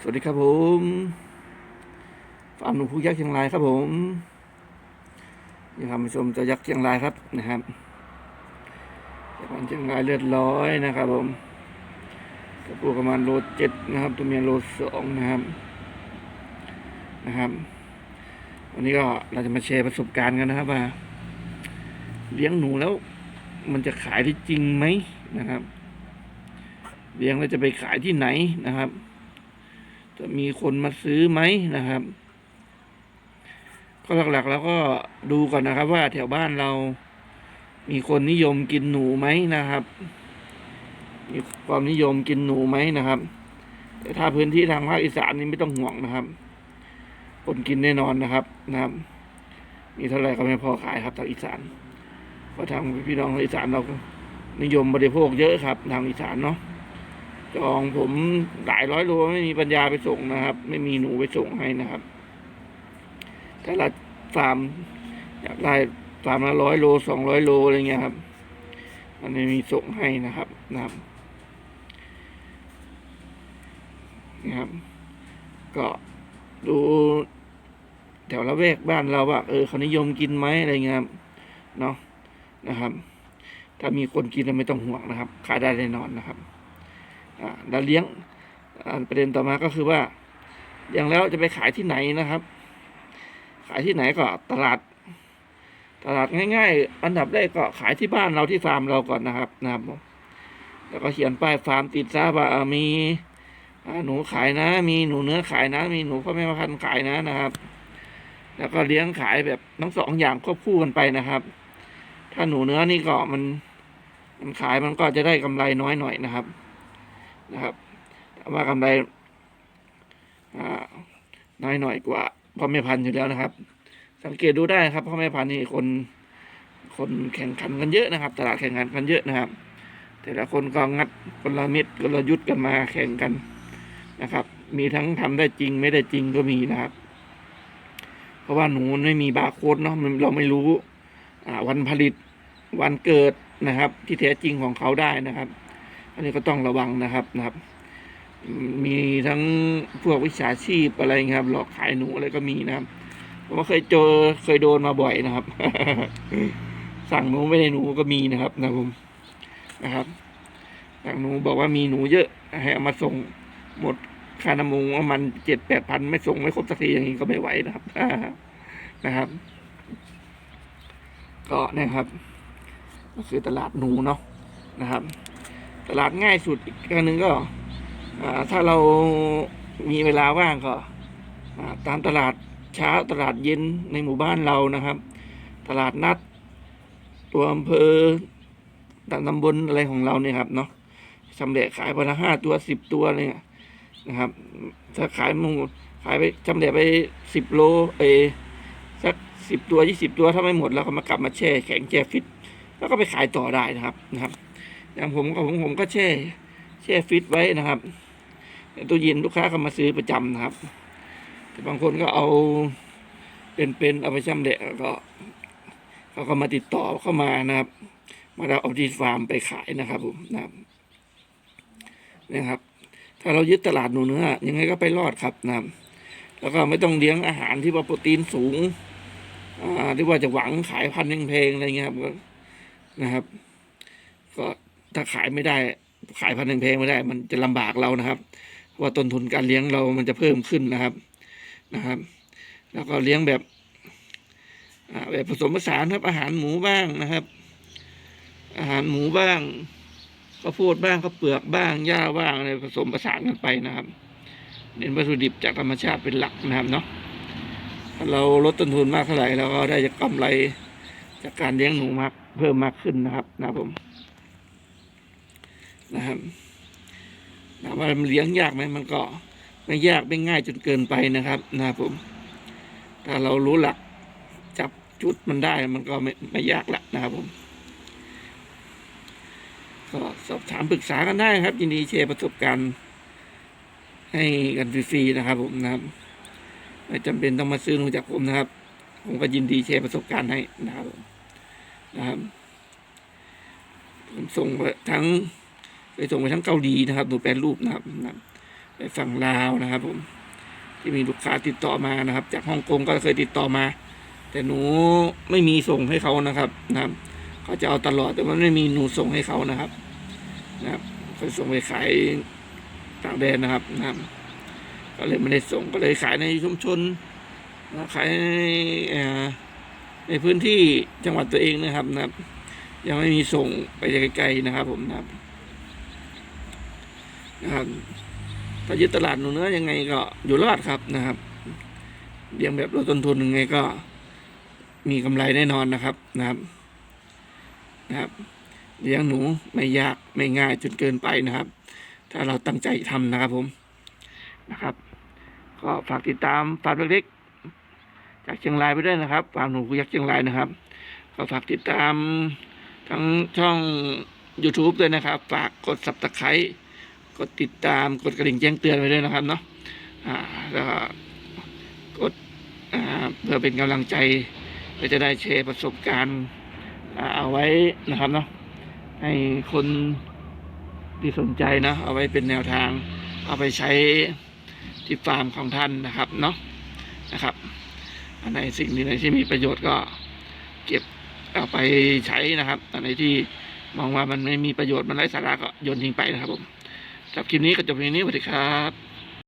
สวัสดีครับผมฟาร์มหนูผู้ยักษ์เชียงรายครับผมนี่ครับผู้ชมจะยักษ์เชียงรายครับนะครับจากพันเชียงรายเลือดร้อยนะครับ ผมตัวผู้ประมาณโลเจ็ดนะครับ ตัวเมียโลสองนะครับ นะครับ วันนี้ก็เราจะมาแชร์ประสบการณ์กันนะครับว่า เลี้ยงหนูแล้ว มันจะขายได้จริงไหมนะครับ เลี้ยงแล้วจะไปขายที่ไหนนะครับ จะมีคนมาซื้อไหมนะครับ ก็หลักๆแล้วก็ดูก่อนนะครับ ว่าแถวบ้านเรา มีคนนิยมกินหนูไหมนะครับ มีความนิยมกินหนูไหมนะครับแต่ถ้าพื้นที่ทางภาคอีสานนี่ไม่ต้องห่วงนะครับ คนกินแน่นอนนะครับนะครับ มีเท่าไหร่ก็ไม่พอขายครับทางอีสานเพราะทางพี่น้องทางอีสานเรานิยมบริโภคเยอะครับทางอีสานเนาะ จองผมหลายร้อยโลไม่มีปัญญาไปส่งนะครับ ไม่มีหนูไปส่งให้นะครับ แต่ละฟาร์มอยากได้ฟาร์มละร้อยโลสองร้อยโลอะไรเงี้ยครับ มันไม่มีส่งให้นะครับนะครับนะครับ ก็ดูแถวละแวกบ้านเราว่าเออเขานิยมกินไหมอะไรเงี้ยเนาะนะครับ ถ้ามีคนกินเราไม่ต้องห่วงนะครับ ขายได้แน่นอนนะครับ แล้วเลี้ยงประเด็นต่อมาก็คือว่าเลี้ยงแล้วจะไปขายที่ไหนนะครับ ขายที่ไหนก็ตลาด ตลาดง่าย ๆ อันดับแรกก็ขายที่บ้านเราที่ฟาร์มเราก่อนนะครับนะครับแล้วก็เขียนป้ายฟาร์มติดซะว่าอ่ามีหนูขายนะ มีหนูเนื้อขายนะ มีหนูพ่อแม่พันธุ์ขายนะนะครับ แล้วก็เลี้ยงขายแบบทั้งสองอย่างควบคู่กันไปนะครับ ถ้าหนูเนื้อนี่ก็มันมันขายมันก็จะได้กำไรน้อยหน่อยนะครับ นะครับว่ากำไรน้อยหน่อยกว่าพ่อแม่พันธุ์อยู่แล้วนะครับ สังเกตดูได้ครับพ่อแม่พันธุ์นี่คนคนแข่งขันกันเยอะนะครับ ตลาดแข่งขันกันเยอะนะครับ แต่ละคนก็งัดคนละเม็ดคนละยุทธกันมาแข่งกันนะครับ มีทั้งทำได้จริงไม่ได้จริงก็มีนะครับ เพราะว่าหนูไม่มีบาร์โค้ดเนาะเราไม่รู้วันผลิตวันเกิดนะครับ ที่แท้จริงของเขาได้นะครับ อันนี้ก็ต้องระวังนะครับนะครับ มีทั้งพวกวิชาชีพอะไรครับ หลอกขายหนูอะไรก็มีนะครับผมก็เคยเจอเคยโดนมาบ่อยนะครับ สั่งหนูไม่ได้หนูก็มีนะครับนะผมนะครับสั่งหนูบอกว่ามีหนูเยอะให้เอามาส่งหมดค่าน้ำมูว่ามันเจ็ดแปดพันไม่ส่งไม่ครบสักทีอย่างนี้ก็ไม่ไหวนะครับนะครับ ก็เนะครับ ก็คือตลาดหนูเนาะนะครับ ตลาดง่ายสุดอีกอันหนึ่งก็ถ้าเรามีเวลาว่างก็ตามตลาดเช้าตลาดเย็นในหมู่บ้านเรานะครับ ตลาดนัด ตัวอำเภอตามตำบลอะไรของเราเนี่ยครับเนาะสำเร็จขายวันละห้าตัวสิบตัวอะไรเงี้ยนะครับ ถ้าขายมูขายไปจำเร็จไปสิบโลเอสักสิบตัวยี่สิบตัวถ้าไม่หมดเราก็มากลับมาแช่แข็งแช่ฟิต แล้วก็ไปขายต่อได้นะครับนะครับ อย่างผมก็ผมผมก็แช่แช่ฟิตไว้นะครับในตู้เย็นลูกค้าก็มาซื้อประจำนะครับ แต่บางคนก็เอาเป็นๆเอาไปชำแหละก็เขาก็มาติดต่อเข้ามานะครับ มาเราเอาที่ฟาร์มไปขายนะครับผมนะครับนะครับ ถ้าเรายึดตลาดหนูเนื้อยังไงก็ไปรอดครับนะครับ แล้วก็ไม่ต้องเลี้ยงอาหารที่ว่าโปรตีนสูงอ่าที่ว่าจะหวังขายพันธุ์เพลงๆอะไรเงี้ยครับนะครับ ก็ ถ้าขายไม่ได้ ขายพันธุ์แพงไม่ได้ มันจะลำบากเรานะครับ ว่าต้นทุนการเลี้ยงเรามันจะเพิ่มขึ้นนะครับนะครับ แล้วก็เลี้ยงแบบแบบผสมผสานครับอาหารหมูบ้างนะครับ อาหารหมูบ้างข้าวโพดบ้างข้าวเปลือกบ้างหญ้าบ้างอะไรผสมผสานกันไปนะครับเน้นวัตถุดิบจากธรรมชาติเป็นหลักนะครับเนาะถ้าเราลดต้นทุนมากเท่าไหร่เราก็ได้จะกำไรจากการเลี้ยงหนูมากเพิ่มมากขึ้นนะครับนะครับผม นะครับถามว่ามันเลี้ยงยากไหมมันก็ไม่ยากไม่ง่ายจนเกินไปนะครับนะครับผม ถ้าเรารู้หลักจับจุดมันได้มันก็ไม่ไม่ยากละนะครับผม ก็สอบถามปรึกษากันได้ครับ ยินดีแชร์ประสบการณ์ให้กันฟรีๆนะครับ ผมนะครับไม่จำเป็นต้องมาซื้อหนูจากผมนะครับ ผมก็ยินดีแชร์ประสบการณ์ให้นะครับผมนะครับ ผมส่งไปทั้ง ไปส่งไปทั้งเกาหลีนะครับหนูแปลรูปนะครับนะไปฝั่งลาวนะครับ ผม ที่มีลูกค้าติดต่อมานะครับ จากฮ่องกงก็เคยติดต่อมา แต่หนูไม่มีส่งให้เขานะครับนะครับเขาจะเอาตลอดแต่มันไม่มีหนูส่งให้เขานะครับ นะครับเคยส่งไปขายต่างแดนนะครับนะครับ ก็เลยไม่ได้ส่งก็เลยขายในชุมชนนะขายในในพื้นที่จังหวัดตัวเองนะครับนะครับ ยังไม่มีส่งไปไกลๆนะครับ ผมนะครับ นะครับถ้ายึดตลาดหนูเนื้อยังไงก็อยู่รอดครับนะครับเลี้ยงแบบลดต้นทุนยังไงก็มีกำไรแน่นอนนะครับนะครับนะครับเลี้ยงหนูไม่ยากไม่ง่ายจนเกินไปนะครับ ถ้าเราตั้งใจทำนะครับผมนะครับ ก็ฝากติดตามฟาร์มเล็กๆจากเชียงรายไปด้วยนะครับฟาร์มหนูยักษ์เชียงรายนะครับก็ฝากติดตามทั้งช่อง YouTube ด้วยนะครับ ฝากกด subscribe กดติดตามกดกระดิ่งแจ้งเตือนไว้ด้วยนะครับเนาะอ่าแล้วก็กดอ่าเพื่อเป็นกำลังใจและจะได้แชร์ประสบการณ์เอาไว้นะครับเนาะให้คนที่สนใจนะเอาไว้เป็นแนวทาง เอาไปใช้ที่ฟาร์มของท่านนะครับเนาะนะครับอันไหนสิ่งนี้ไหนที่มีประโยชน์ก็เก็บเอาไปใช้นะครับอันไหนที่มองว่ามันไม่มีประโยชน์มันไร้สาระก็โยนทิ้งไปนะครับผม สำหรับคลิปนี้ก็จบเพียงนี้สวัสดีครับ